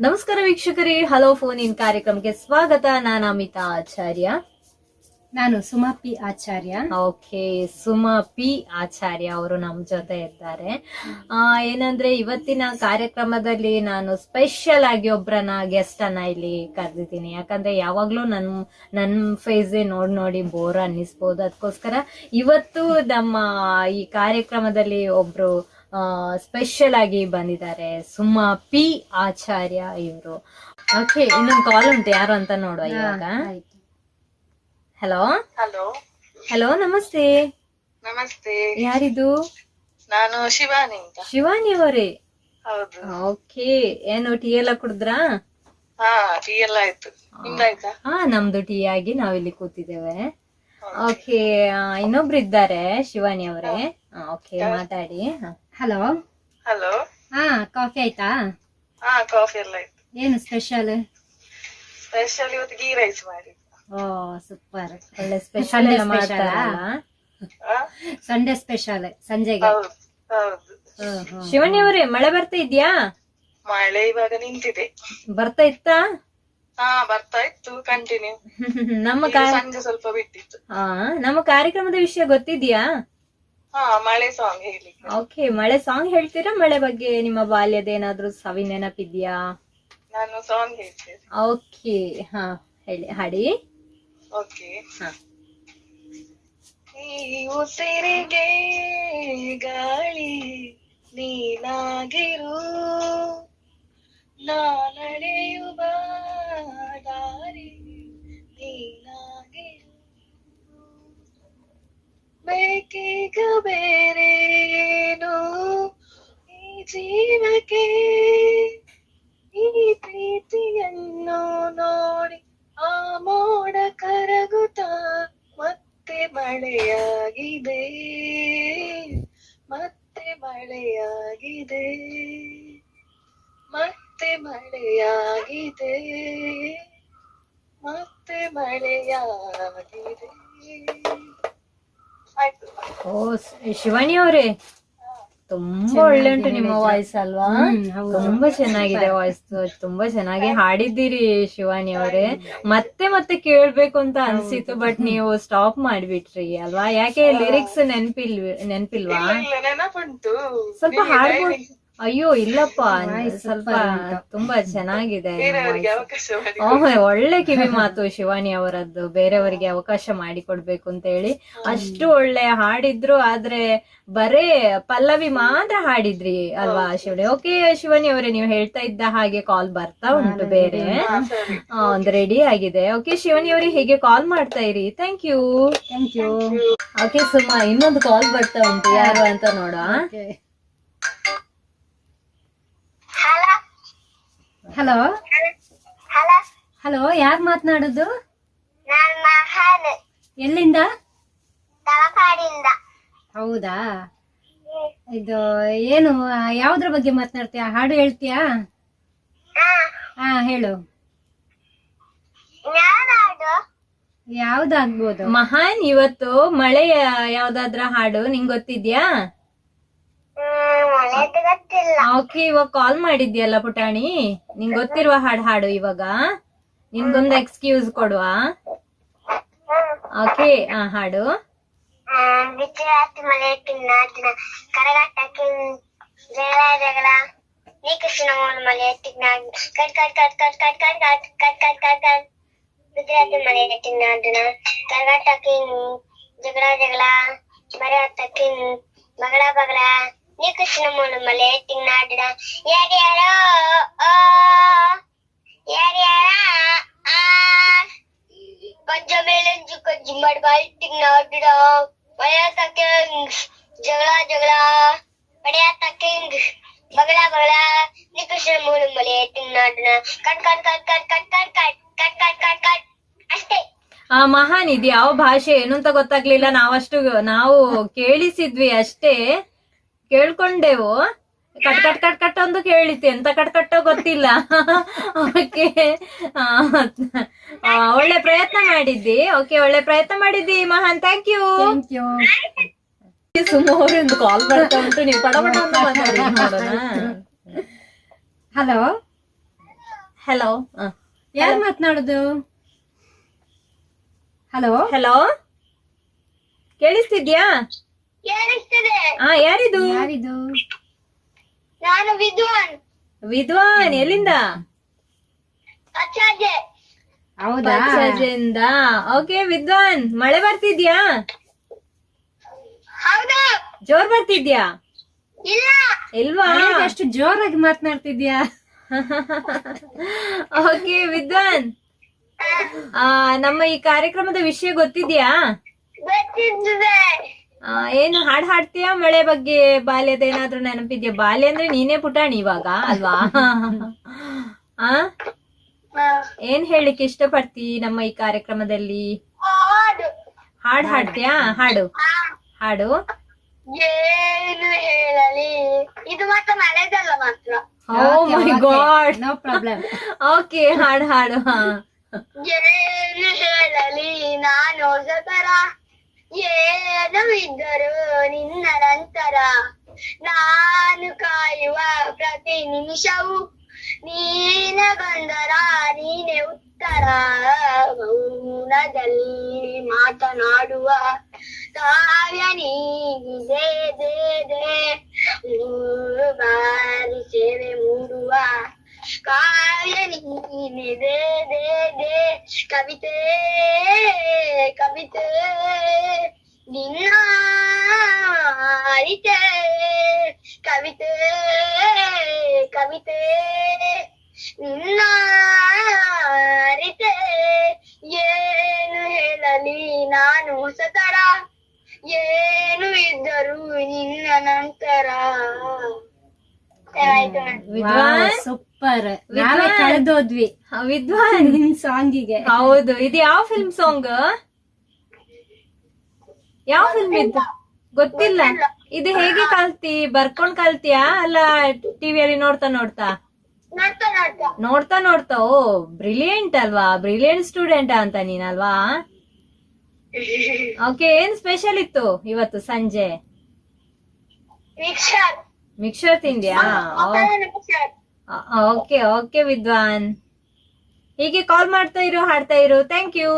ನಮಸ್ಕಾರ ವೀಕ್ಷಕರೇ hello phone in ಕಾರ್ಯಕ್ರಮಕ್ಕೆ ಸ್ವಾಗತ. ನಾನು ಅಮಿತಾ ಆಚಾರ್ಯ. ನಾನು ಸುಮಾಪಿ ಆಚಾರ್ಯ. ಓಕೆ ಸುಮಾ ಪಿ ಆಚಾರ್ಯ ಅವರು ನಮ್ಮ ಜೊತೆ ಇದ್ದಾರೆ. ಆ, ಏನಂದ್ರೆ ಇವತ್ತಿನ ಕಾರ್ಯಕ್ರಮದಲ್ಲಿ ನಾನು ಸ್ಪೆಷಲ್ ಆಗಿ ಒಬ್ಬರನ್ನ ಗೆಸ್ಟ್ ಅನ್ನ ಇಲ್ಲಿ ಕರೆದಿದ್ದೀನಿ. ಯಾಕಂದ್ರೆ ಯಾವಾಗ್ಲೂ ನನ್ ನನ್ ಫೇಸ್ ನೋಡ್ ನೋಡಿ ಬೋರ್ ಅನ್ನಿಸ್ಬೋದು. ಅದಕ್ಕೋಸ್ಕರ ಇವತ್ತು ನಮ್ಮ ಈ ಕಾರ್ಯಕ್ರಮದಲ್ಲಿ ಒಬ್ರು ಸ್ಪೆಷಲ್ ಆಗಿ ಬಂದಿದ್ದಾರೆ ಸುಮ್ಮ ಪಿ ಆಚಾರ್ಯ ಇವರು. ಓಕೆ ಇನ್ನೊಂದು ಕಾಲ್ ಉಂಟು ಯಾರು ಅಂತ ನೋಡುವ ಇವಾಗ. ಹಲೋ ಹಲೋ ಹಲೋ ನಮಸ್ತೆ. ನಮಸ್ತೆ. ಯಾರಿದು? ನಾನು ಶಿವಾನಿ ಅಂತ. ಶಿವಾನಿ ಅವರೇ? ಹೌದು. ಓಕೆ ಏನು ಟೀ ಎಲ್ಲ ಕುಡಿದ್ರಾ? ಹಾ ಟೀ ಎಲ್ಲ ಆಯ್ತು. ನಿಮ್ದಾಯ್ತಾ? ಹಾ ನಮ್ದು ಟೀ ಆಗಿ ನಾವಿಲ್ಲಿ ಕೂತಿದ್ದೇವೆ. ಓಕೆ ಇನ್ನೊಬ್ರು ಇದ್ದಾರೆ ಶಿವಾನಿ ಅವರೇ. ಓಕೆ ಮಾತಾಡಿ. ಹ. ಹಲೋ ಹಲೋ ಹಾ ಕಾಫಿ ಆಯ್ತಾ? ಹಾ ಕಾಫಿ ಎಲ್ಲ ಆಯ್ತು. ಏನು ಸ್ಪೆಷಲ್ ಸ್ಪೆಷಲ್ ಇವತ್ತು ಗೀ ರೈಸ್ ಮಾಡಿ ಓ ಸೂಪರ್ ಒಳ್ಳೆ ಸ್ಪೆಷಲ್? ಸಂಡೇ ಸ್ಪೆಷಲ್ ಸಂಜೆಗೆ. ಹೌದು ಹೌದು. ಹ್ಮ್, ಹ್ಮ್. ಅವರೇ ಮಳೆ ಬರ್ತಾ ಇದ್ಯಾ? ಮಳೆ ಇವಾಗ ನಿಂತಿದೆ. ಬರ್ತಾ ಇತ್ತಾ? ಹಾ ಬರ್ತಾ ಇತ್ತು ಕಂಟಿನ್ಯೂ ನಮ್ಮ ಸಂಜೆ ಸ್ವಲ್ಪ ಬಿಟ್ಟಿತ್ತು. ಹಾ ನಮ್ಮ ಕಾರ್ಯಕ್ರಮದ ವಿಷಯ ಗೊತ್ತಿದ್ಯಾ? ಮಳೆ ಸಾಂಗ್ ಹೇಳಿ ಓಕೆ ಮಳೆ ಸಾಂಗ್ ಹೇಳ್ತೀರಾ? ಮಳೆ ಬಗ್ಗೆ ನಿಮ್ಮ ಬಾಲ್ಯದ ಏನಾದ್ರೂ ಸವಿ ನೆನಪಿದ್ಯಾ? ನಾನು ಸಾಂಗ್ ಹೇಳ್ತೀನಿ. ಓಕೆ ಹಾ ಹೇಳಿ ಹಾಡಿ. ಓಕೆ ಹಾ. ಈ ಉಸಿರಿಗೆ ಗಾಳಿ ನೀನಾಗಿರು ನಾ ಬೇಕೀಗ ಬೇರೇನು ಈ ಜೀವಕ್ಕೆ, ಈ ಪ್ರೀತಿಯನ್ನು ನೋಡಿ ಆ ಮೋಡ ಕರಗುತ್ತ ಮತ್ತೆ ಮಳೆಯಾಗಿದೆ ಮತ್ತೆ ಮಳೆಯಾಗಿದೆ ಮತ್ತೆ ಮಳೆಯಾಗಿದೆ ಮತ್ತೆ ಮಳೆಯಾಗಿದೆ. ಓ ಶಿವಾನಿ ಅವರೇ. ತುಂಬಾ ಒಳ್ಳೆ ಉಂಟು ನಿಮ್ಮ ವಾಯ್ಸ್ ಅಲ್ವಾ? ತುಂಬಾ ಚೆನ್ನಾಗಿದೆ ವಾಯ್ಸ್ ತುಂಬಾ ಚೆನ್ನಾಗಿ ಹಾಡಿದ್ದೀರಿ ಶಿವಾನಿ ಅವರೇ. ಮತ್ತೆ ಮತ್ತೆ ಕೇಳ್ಬೇಕು ಅಂತ ಅನ್ಸಿತ್ತು ಬಟ್ ನೀವು ಸ್ಟಾಪ್ ಮಾಡ್ಬಿಟ್ರಿ ಅಲ್ವಾ? ಯಾಕೆ ಲಿರಿಕ್ಸ್ ನೆನ್ಪಿಲ್ ನೆನ್ಪಿಲ್ವಾ ಸ್ವಲ್ಪ ಹಾಡ್ಬೋದು ಅಯ್ಯೋ ಇಲ್ಲಪ್ಪ. ಸ್ವಲ್ಪ ತುಂಬಾ ಚೆನ್ನಾಗಿದೆ ಮಾಡಿ ಒಳ್ಳೆ ಕಿವಿ ಮಾತು ಶಿವಾನಿ ಅವರದ್ದು. ಬೇರೆಯವರಿಗೆ ಅವಕಾಶ ಮಾಡಿಕೊಡ್ಬೇಕು ಅಂತ ಹೇಳಿ. ಅಷ್ಟು ಒಳ್ಳೆ ಹಾಡಿದ್ರು ಆದ್ರೆ ಬರೇ ಪಲ್ಲವಿ ಮಾತ್ರ ಹಾಡಿದ್ರಿ ಅಲ್ವಾ ಶಿವನಿ? ಓಕೆ ಶಿವಾನಿ ಅವರೇ ನೀವು ಹೇಳ್ತಾ ಇದ್ದ ಹಾಗೆ ಕಾಲ್ ಬರ್ತಾ ಉಂಟು ಬೇರೆ. ಒಂದು ರೆಡಿ ಆಗಿದೆ. ಓಕೆ ಶಿವಾನಿ ಅವರಿಗೆ ಹೀಗೆ ಕಾಲ್ ಮಾಡ್ತಾ ಇರಿ. Thank you thank you okay ಸುಮ್ಮ ಇನ್ನೊಂದು ಕಾಲ್ ಬರ್ತಾ ಉಂಟು. ಯಾರು ಅಂತ ನೋಡುವ? ಹಲೋ ಹಲೋ ಯಾರು ಮಾತನಾಡೋದು? ಎಲ್ಲಿಂದ? ಹೌದಾ? ಇದು ಏನು ಯಾವ್ದ್ರ ಬಗ್ಗೆ ಮಾತನಾಡ್ತೀಯ? ಹಾಡು ಹೇಳ್ತೀಯಾ? ಹಾ. ಹೇಳು. ಯಾವ್ದಾಗ್ಬೋದು? ಮಹಾನ್ ಇವತ್ತು ಮಳೆಯ ಯಾವ್ದಾದ್ರ ಹಾಡು ನಿಂಗ್ ಗೊತ್ತಿದ್ಯಾ? ಓಕೆ ಇವಾಗ ಕಾಲ್ ಮಾಡಿದ್ಯಲ್ಲ ಪುಟಾಣಿ ನಿಂಗ್ ಗೊತ್ತಿರುವ ಹಾಡು ಹಾಡು ಇವಾಗ ನಿನ್ಗೊಂದು ಎಕ್ಸ್ಕ್ಯೂಸ್ ಕೊಡುವ ಓಕೆ ಆ ಹಾಡು ಬಿಸಿರಾತ್ರಿ ಮಳೆ ತಿನ್ನಾದಿನ ಕರಗಾಟಕ್ಕೆ ಜಗಳ ಜಗಳ ನೀ ಕೃಷ್ಣ ಮೋಹನ್ ಮಲೆ ತಿನ್ನಾದ cut cut cut cut cut cut cut cut cut cut cut Gujarati ಮಲೆ ತಿನ್ನಾದಿನ ಕರಗಾಟಕ್ಕೆ ಜಗಳ ಜಗಳ ಮರೆ ಹತ್ತಕ್ಕೆ ಬಗಳ ಬಗಳ ನಿ ಕೃಷ್ಣ ಮೂಲಂಬಲೆ ಏಟಿಂಗ್ ನಾಡಣ ಯಾರ್ಯಾರ ಆ ಯಾರ್ಯಾರ ಆ ಕಜ್ಜ ಬೇಳೆಂಜು ಕಜ್ಜಿ ಮಡ್ ಬಾಲ್ಟಿಂಗ್ ನಾಡುಡ ಪಡೆಯಾತ ಜಗಳ ಜಗಳ ಪಡೆಯತ ಕೆಂಗ್ ಬಗಳ ಬಗಳ ನಿ ಕೃಷ್ಣ ಮೂಲಂಬಲೆ ಏಟಿಂಗ್ ನಾಡಣ ಕಣ್ಕಣ್ ಕಣ್ಕಡ್ ಕಣ್ ಕಡ್ಕಟ್ ಕಣ್ಕಟ್ ಕಣ್ಕಟ್ ಅಷ್ಟೇ ಆ ಮಹಾನ್ ಇದಿ ಯಾವ ಭಾಷೆ ಏನೂ ಅಂತ ಗೊತ್ತಾಗ್ಲಿಲ್ಲ. ನಾವಷ್ಟು ನಾವು ಕೇಳಿಸಿದ್ವಿ ಅಷ್ಟೇ. ಕೇಳ್ಕೊಂಡೆವು. ಕಟ್ ಕಟ್ ಕಟ್ ಕಟ್ ಒಂದು ಕೇಳಿತಿ ಎಂತ ಕಟ್ ಕಟ್ಟೋ ಗೊತ್ತಿಲ್ಲ. ಓಕೆ ಒಳ್ಳೆ ಪ್ರಯತ್ನ ಮಾಡಿದ್ದಿ. ಓಕೆ ಒಳ್ಳೆ ಪ್ರಯತ್ನ ಮಾಡಿದ್ದಿ ಮಹಾನ್. ಥ್ಯಾಂಕ್ ಯು ಥ್ಯಾಂಕ್ ಯು ಸುಮಾರು ಒಂದು ಕಾಲ್ ಬರ್ತಾ ಉಂಟು. ನೀವು ಪಡ ಹಲೋ ಹಲೋ ಯಾರು ಮಾತನಾಡುದು? ಹಲೋ ಹಲೋ ಕೇಳಿಸ್ತಿದ್ಯಾ? ಕೇಳಿಸ್ತದೆ. ಹಾ ಯಾರಿದು? ಯಾರಿದು? ನಾನು ವಿದ್ವಾನ್. ವಿದ್ವಾನ್ ಎಲ್ಲಿಂದ? ಅಚ್ಚಾಜೆ ಹೌದಾ? ಪಚ್ಚದಿಂದ ಓಕೆ ವಿದ್ವಾನ್ ಮಳೆ ಬರ್ತಿದ್ಯಾ? ಹೌದು. ಜೋರ್ ಬರ್ತಿದ್ಯಾ? ಇಲ್ಲ. ಇಲ್ವಾ? ಅಷ್ಟು ಜೋರಾಗಿ ಮಾತನಾಡ್ತಿದ್ಯಾ? ಓಕೆ ವಿದ್ವಾನ್. ಆ ನಮ್ಮ ಈ ಕಾರ್ಯಕ್ರಮದ ವಿಷಯ ಗೊತ್ತಿದ್ಯಾ? ಏನು ಹಾಡ್ ಹಾಡ್ತೀಯಾ? ಮಳೆ ಬಗ್ಗೆ ಬಾಲ್ಯದ ಏನಾದ್ರೂ ನೆನಪಿದ್ಯಾ? ಬಾಲ್ಯ ಅಂದ್ರೆ ನೀನೇ ಪುಟಾಣಿ ಇವಾಗ ಅಲ್ವಾ? ಆ? ಏನ್ ಹೇಳಿಕ್ ಇಷ್ಟಪಡ್ತಿ ನಮ್ಮ ಈ ಕಾರ್ಯಕ್ರಮದಲ್ಲಿ? ಹಾಡ್ ಹಾಡ್ತೀಯಾ? ಹಾಡು. ಹಾಡು. ಏನು ಹೇಳಲಿ? ಇದು ಮಾತ್ರ ಮಳೆದಲ್ಲ ಮಾತ್ರ. ಓ my God. No problem. Okay ಹಾಡು ಹಾಡು. ಹಾ. ಏನು ಹೇಳಲಿ? ನಾನು ಏನು ಇದ್ದರು ನಿನ್ನ ನಂತರ ನಾನು ಕಾಯುವ ಪ್ರತಿ ನಿಮಿಷವೂ ನೀನ ಗಂಧರ ನೀನೆ ಉತ್ತರ. ಮೌನದಲ್ಲಿ ಮಾತನಾಡುವ ಕಾವ್ಯ ನೀಗಿದೆ ಬಾರಿ ಸೇವೆ ಮೂಡುವ. ಕಾವ್ಯ ನೀನಿದೆ ದೇ ದೇ ಕವಿತೆ ಕವಿತೆ ನಿನ್ನ ಅರಿತೆ ಕವಿತೆ ಕವಿತೆ ನಿನ್ನ ಅರಿತೆ ಏನು ಹೇಳಲಿ ನಾನು ಹೊಸತರ ಏನು ಇದ್ದರು ನಿನ್ನ ನಂತರ ಆಯ್ತು madam. ವಿದ್ವಾನ್ ಸೂಪರ್. ನಾವೇ ಕಳೆದೋದ್ವಿ. ವಿದ್ವಾನ್ ನಿನ್ ಸಾಂಗಿಗೆ. ಹೌದು. ಇದು ಯಾವ ಫಿಲ್ಮ್ ಸಾಂಗ್ ಯಾವ ಫಿಲ್ಮ್ ಇದು? ಗೊತ್ತಿಲ್ಲ. ಇದು ಹೇಗೆ ಕಲ್ತಿ? ಬರ್ಕೊಂಡ್ ಕಲ್ತಿಯಾ? ಅಲ್ಲ ಟಿವಿಯಲ್ಲಿ ನೋಡ್ತಾ ನೋಡ್ತಾ? ನೋಡ್ತಾ ನೋಡ್ತಾ. ನೋಡ್ತಾ ನೋಡ್ತಾ? ಓ ಬ್ರಿಲಿಯಂಟ್ ಅಲ್ವಾ? ಬ್ರಿಲಿಯಂಟ್ ಸ್ಟೂಡೆಂಟ್ ಅಂತ ನೀನಲ್ವಾ ಓಕೆ ಏನ್ ಸ್ಪೆಷಲ್ ಇತ್ತು ಇವತ್ತು ಸಂಜೆ? ಮಿಕ್ಸರ್ ತಿಂದ್ಯಾ? ಓಕೆ ಓಕೆ ವಿದ್ವಾನ್. ಹೀಗೆ ಕಾಲ್ ಮಾಡ್ತಾ ಇರು ಹಾಡ್ತಾ ಇರು. Thank you